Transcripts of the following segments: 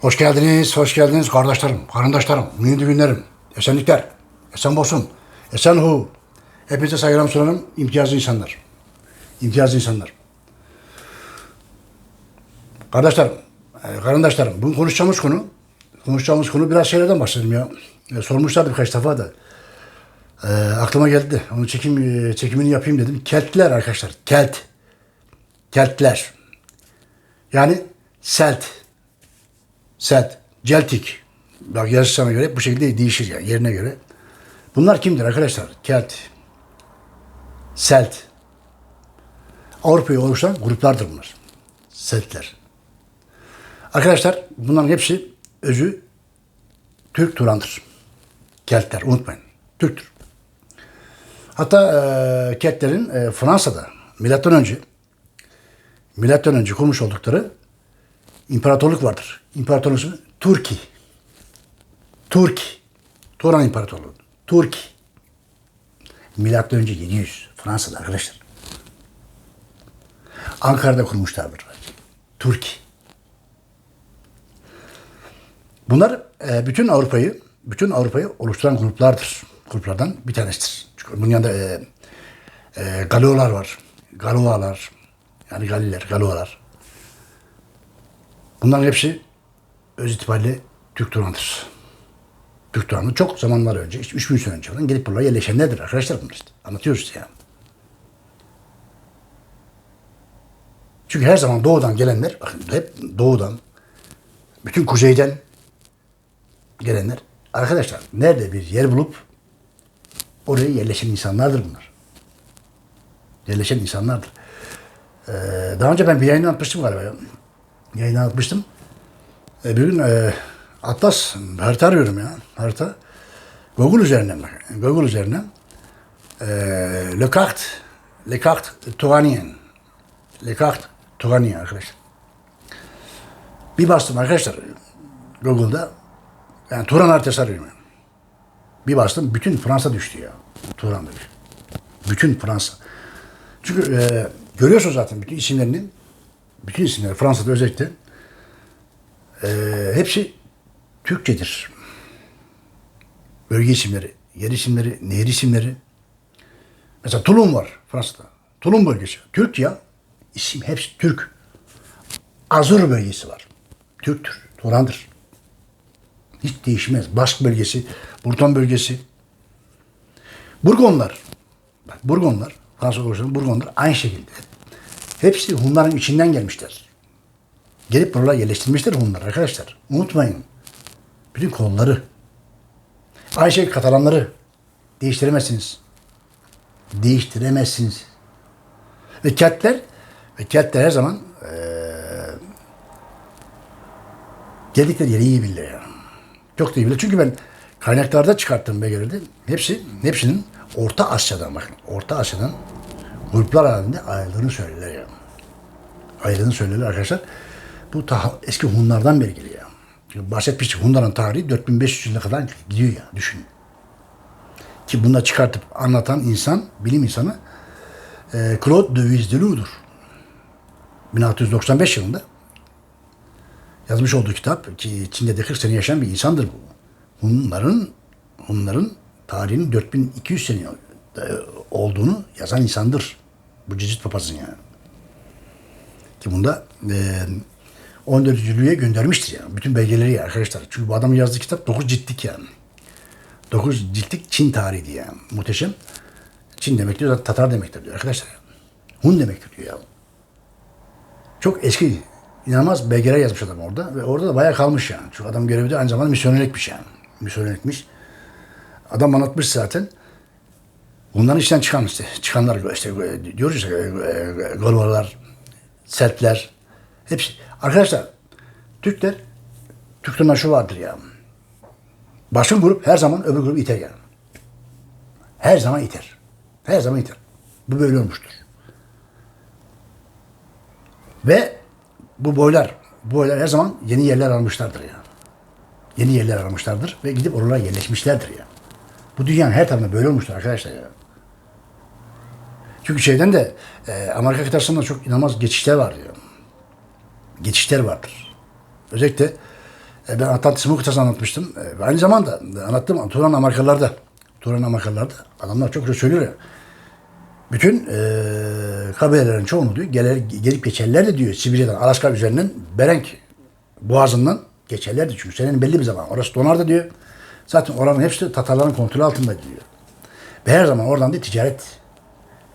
Hoş geldiniz, hoş geldiniz kardeşlerim, karındaşlarım, mühim günlerim, esenlikler, esen olsun, esen hu. Hepinize saygılarımı sunarım, imtiyazlı insanlar. İmtiyazlı insanlar. Kardeşlerim, e, karındaşlarım, bugün konuşacağımız konu, konuşacağımız konu biraz şeylerden başlayalım ya. E, sormuşlardı birkaç defa da. E, aklıma geldi. Onun çekim, e, çekimini yapayım dedim. Keltler arkadaşlar, kelt. Keltler. Yani selt. Selt, Celtik. Bak yazısına göre bu şekilde değişir yani yerine göre. Bunlar kimdir arkadaşlar? Kelt, Selt. Avrupa'yı oluşturan gruplardır bunlar. Seltler. Arkadaşlar bunların hepsi özü Türk Turan'dır. Keltler unutmayın. Türktür. Hatta e, Keltlerin e, Fransa'da milattan önce milattan önce kurmuş oldukları imparatorluk vardır. İmparatorluğun ismi Turki. Turki. Turan İmparatorluğu. Turki. Milattan önce 700 Fransa'da arkadaşlar. Ankara'da kurmuşlardır. Turki. Bunlar e, bütün Avrupa'yı bütün Avrupa'yı oluşturan gruplardır. Gruplardan bir tanesidir. Çünkü bunun yanında e, e, Galolar var. Galoalar. Yani Galiler, Galoalar. Bunların hepsi öz itibariyle Türk Turan'dır. Türk Turan'ı çok zamanlar önce, işte 3000 sene önce falan gelip buraya yerleşenlerdir arkadaşlar bunlar işte. Anlatıyoruz ya. Çünkü her zaman doğudan gelenler, bakın hep doğudan, bütün kuzeyden gelenler, arkadaşlar nerede bir yer bulup oraya yerleşen insanlardır bunlar. Yerleşen insanlardır. Ee, daha önce ben bir yayın atmıştım galiba. Ya. Yayın atmıştım. E, bir gün e, Atlas harita arıyorum ya. Harita. Google üzerinden bak. Google üzerinden. E, Le Carte. Le Carte Touranien. Le Carte Touranien arkadaşlar. Bir bastım arkadaşlar. Google'da. Yani Turan haritası arıyorum. Yani. Bir bastım. Bütün Fransa düştü ya. Turan düştü. Bütün Fransa. Çünkü e, görüyorsunuz zaten bütün isimlerinin bütün isimler Fransa'da özellikle e, hepsi Türkçedir. Bölge isimleri, yer isimleri, nehir isimleri. Mesela Tulum var Fransa'da. Tulum bölgesi. Türk ya. İsim hepsi Türk. Azur bölgesi var. Türktür. Turan'dır. Hiç değişmez. Bask bölgesi, Burton bölgesi. Burgonlar. Bak Burgonlar. Fransa oluşan Burgonlar aynı şekilde. Hepsi Hunların içinden gelmişler. Gelip buralara yerleştirmişler Hunlar arkadaşlar. Unutmayın. Bütün kolları. Aynı şey Katalanları. Değiştiremezsiniz. Değiştiremezsiniz. Ve Keltler ve Keltler her zaman eee geldikleri yeri iyi bilirler yani. Çok da iyi bilir. Çünkü ben kaynaklarda çıkarttığım belgelerde hepsi, hepsinin Orta Asya'dan bakın. Orta Asya'dan gruplar halinde ayrıldığını söylerler yani. Ayrıldığını söylerler arkadaşlar. Bu ta, eski Hunlardan beri geliyor. Çünkü bahsetmiştik Hunların tarihi 4500 yılına kadar gidiyor ya düşün. Ki bunu çıkartıp anlatan insan, bilim insanı e, Claude de Vizdeloux'dur. 1695 yılında yazmış olduğu kitap ki Çin'de de 40 sene yaşayan bir insandır bu. Hunların Hunların tarihinin 4200 sene olduğunu yazan insandır. Bu Cicit Papaz'ın yani. Ki bunda e, 14. Lüye göndermiştir yani. Bütün belgeleri arkadaşlar. Çünkü bu adamın yazdığı kitap 9 ciltlik yani. 9 ciltlik Çin tarihi diye yani. Muhteşem. Çin demek diyor, Tatar demektir diyor arkadaşlar. Hun demektir diyor ya. Çok eski, inanılmaz belgeler yazmış adam orada. Ve orada da bayağı kalmış yani. Çünkü adam görevde aynı zamanda misyonerlikmiş yani. Misyonerlikmiş. Adam anlatmış zaten. Bunların içinden çıkan işte, çıkanlar işte diyoruz işte Golvalar, Sertler, hepsi. Arkadaşlar, Türkler, Türklerden şu vardır ya. Başın grup her zaman öbür grubu iter yani. Her zaman iter. Her zaman iter. Bu böyle olmuştur. Ve bu boylar, bu boylar her zaman yeni yerler almışlardır ya. Yeni yerler almışlardır ve gidip oralara yerleşmişlerdir ya. Bu dünyanın her tarafında böyle olmuştur arkadaşlar ya. Çünkü şeyden de e, Amerika kıtasında çok inanılmaz geçişler var diyor. Geçişler vardır. Özellikle E, ben Atlantis kıtası anlatmıştım. E, aynı zamanda anlattım Turan Amerikalılarda. Turan Amerikalılarda adamlar çok söylüyor ya. Bütün e, kabilelerin çoğunu diyor gelir, gelip geçerler de diyor Sibirya'dan Alaska üzerinden Berenk boğazından geçerlerdi çünkü senenin belli bir zaman orası donardı diyor. Zaten oranın hepsi Tatarların kontrolü altında diyor. Ve her zaman oradan da ticaret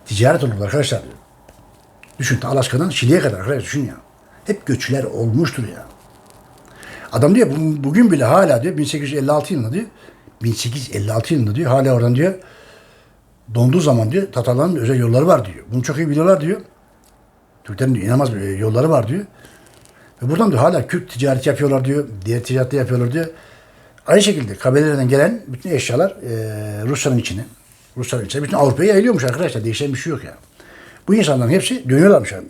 ticaret olurdu arkadaşlar diyor. Düşün ta Alaska'dan Şili'ye kadar arkadaşlar düşün ya. Hep göçler olmuştur ya. Adam diyor bu- bugün bile hala diyor 1856 yılında diyor 1856 yılında diyor hala oradan diyor donduğu zaman diyor Tatarların özel yolları var diyor. Bunu çok iyi biliyorlar diyor. Türklerin diyor, inanılmaz yolları var diyor. Ve buradan diyor hala Kürt ticareti yapıyorlar diyor. Diğer ticaretleri yapıyorlar diyor. Aynı şekilde kabilelerden gelen bütün eşyalar e, Rusya'nın içine. Rusya'nın içine. Bütün Avrupa'ya yayılıyormuş arkadaşlar. Değişen bir şey yok ya. Bu insanların hepsi dönüyorlarmış. Yani.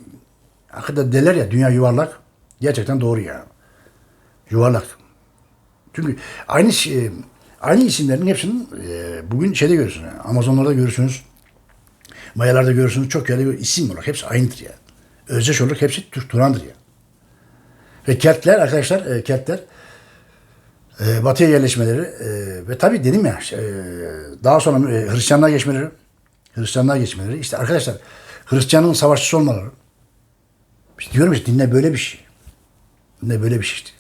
Hakikaten derler ya dünya yuvarlak. Gerçekten doğru ya. Yuvarlak. Çünkü aynı şey- aynı isimlerin hepsinin e, bugün şeyde görürsünüz. Yani Amazonlarda görürsünüz. Mayalarda görürsünüz. Çok yerde isim olarak hepsi aynıdır ya. Özdeş olarak hepsi Türk Turan'dır ya. Ve Keltler arkadaşlar, e, Keltler e, batıya yerleşmeleri e, ve tabii dedim ya e, daha sonra e, Hristiyanlığa geçmeleri Hristiyanlığa geçmeleri işte arkadaşlar Hristiyanlığın savaşçısı olmaları işte diyorum işte dinle böyle bir şey. Dinle böyle bir şey işte.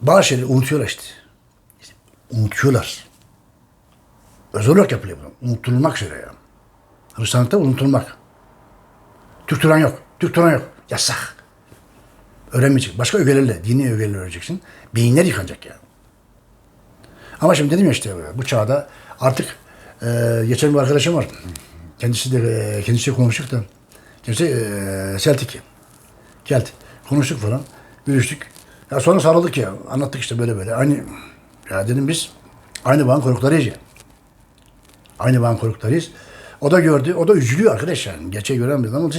Bazı şeyleri unutuyorlar işte. İşte unutuyorlar. Özel olarak yapılıyor bu. Unutulmak üzere ya. Hristiyanlıkta unutulmak. Türk Turan yok. Türk Turan yok. Yasak. Öğrenmeyecek. Başka ögelerle, dini ögelerle öğreneceksin. Beyinler yıkanacak ya. Ama şimdi dedim ya işte bu çağda artık e, geçen bir arkadaşım var. Kendisi de e, kendisiyle konuştuk da. Kendisi e, Celtic. Kelt. Konuştuk falan. Görüştük. Ya sonra sarıldık ya. Anlattık işte böyle böyle. Aynı ya dedim biz aynı bağın konuklarıyız ya. Aynı bağın konuklarıyız. O da gördü. O da üzülüyor arkadaş yani. Gerçeği gören bir adam.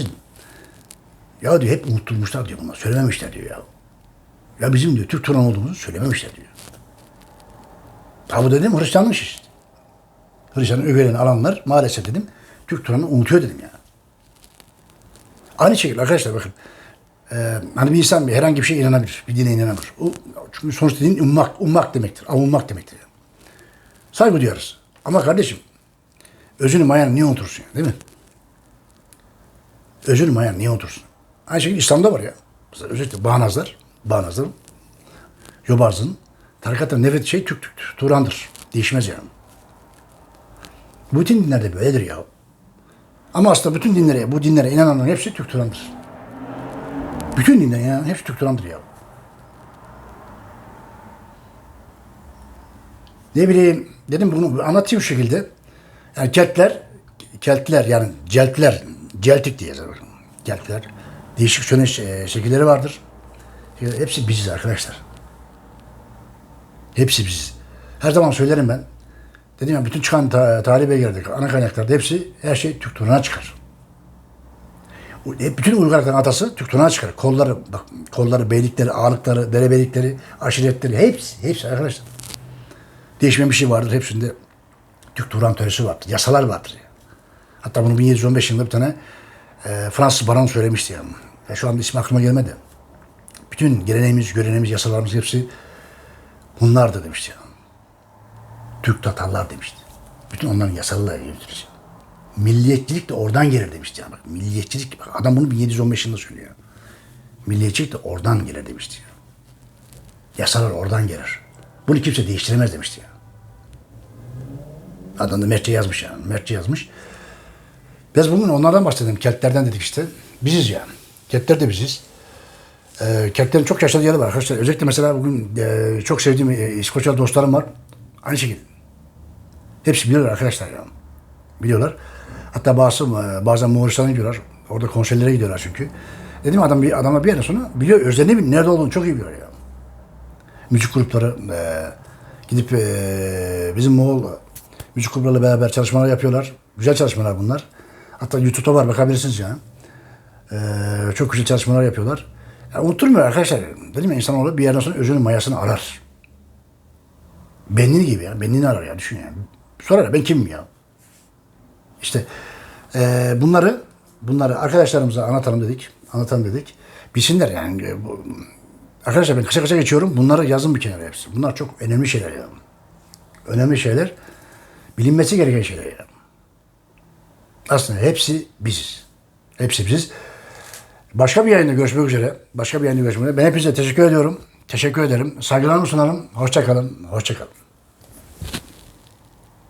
Ya diyor hep unutulmuşlar diyor bunlar. Söylememişler diyor ya. Ya bizim diyor Türk Turan olduğumuzu söylememişler diyor. Ha bu dedim Hristiyanlık işte. Hristiyanın ögelerini alanlar maalesef dedim Türk Turan'ı unutuyor dedim ya. Aynı şekilde arkadaşlar bakın. Ee, hani bir insan bir herhangi bir şeye inanabilir. Bir dine inanabilir. O, çünkü sonuçta din ummak, ummak demektir. Avunmak demektir. Saygı duyarız. Ama kardeşim özünü mayanı niye unutursun ya, değil mi? Özünü mayanı niye unutursun? Aynı şekilde İslam'da var ya. Özellikle bağnazlar, bağnazlar, yobarzın, tarikatın nefret şey Türk, Türk, Turan'dır. Değişmez yani. Bütün dinlerde böyledir ya. Ama aslında bütün dinlere, bu dinlere inananların hepsi Türk Turan'dır. Bütün dinlere inanan hepsi Türk Turan'dır ya. Ne bileyim, dedim bunu anlatayım şu şekilde. Yani Keltler, Keltler yani Celtler, Celtik diye yazar. Keltler. Değişik söneş e, şekilleri vardır. Hepsi biziz arkadaşlar. Hepsi biziz. Her zaman söylerim ben. Dedim ya bütün çıkan ta tarih belgelerdeki ana kaynaklarda hepsi her şey Türk Turan'a çıkar. Hep Bütün uygarlıkların atası Türk Turan'a çıkar. Kolları, bak kolları, beylikleri, ağalıkları, derebeylikleri, aşiretleri hepsi, hepsi arkadaşlar. Değişmeyen bir şey vardır. Hepsinde Türk Turan töresi vardır. Yasalar vardır. Hatta bunu 1715 yılında bir tane e, Fransız baron söylemişti yani. Ya şu anda ismi aklıma gelmedi. Bütün geleneğimiz, göreneğimiz, yasalarımız hepsi bunlardı demişti. Türk Tatarlar demişti. Bütün onların yasalarıyla yürütülür. Milliyetçilik de oradan gelir demişti. Yani. Bak, milliyetçilik, bak, adam bunu 1715 yılında söylüyor. Milliyetçilik de oradan gelir demişti. Yasalar oradan gelir. Bunu kimse değiştiremez demişti. Yani. Adam da Mertçe yazmış yani. Mertçe yazmış. Biz bugün onlardan bahsedelim. Keltlerden dedik işte. Biziz yani. Keltler de biziz. Ee, Keltlerin çok yaşadığı yeri var arkadaşlar. Özellikle mesela bugün e, çok sevdiğim e, İskoçyalı dostlarım var. Aynı şekilde. Hepsi biliyorlar arkadaşlar yani. Biliyorlar. Hatta bazı e, bazen Moğolistan'a gidiyorlar. Orada konserlere gidiyorlar çünkü. Dedim adam bir adamla bir yerden sonra biliyor. Özlerini nerede olduğunu çok iyi biliyor ya. Müzik grupları e, gidip e, bizim Moğol müzik gruplarıyla beraber çalışmalar yapıyorlar. Güzel çalışmalar bunlar. Hatta YouTube'da var bakabilirsiniz ya. Ee, çok güzel çalışmalar yapıyorlar. Yani unutturmuyor arkadaşlar. Dedim ya insanoğlu bir yerden sonra özünün mayasını arar. Benliğini gibi ya. Benliğini arar ya düşün yani. Sorar ben kimim ya? İşte ee, bunları bunları arkadaşlarımıza anlatalım dedik. Anlatalım dedik. Bilsinler yani. e, Bu, arkadaşlar ben kısa kısa geçiyorum. Bunları yazın bir kenara hepsi. Bunlar çok önemli şeyler ya. Önemli şeyler. Bilinmesi gereken şeyler ya. Aslında hepsi biziz. Hepsi biziz. Başka bir yayında görüşmek üzere. Başka bir yayında görüşmek üzere. Ben hepinize teşekkür ediyorum. Teşekkür ederim. Saygılarımı sunarım. Hoşça kalın. Hoşça kalın.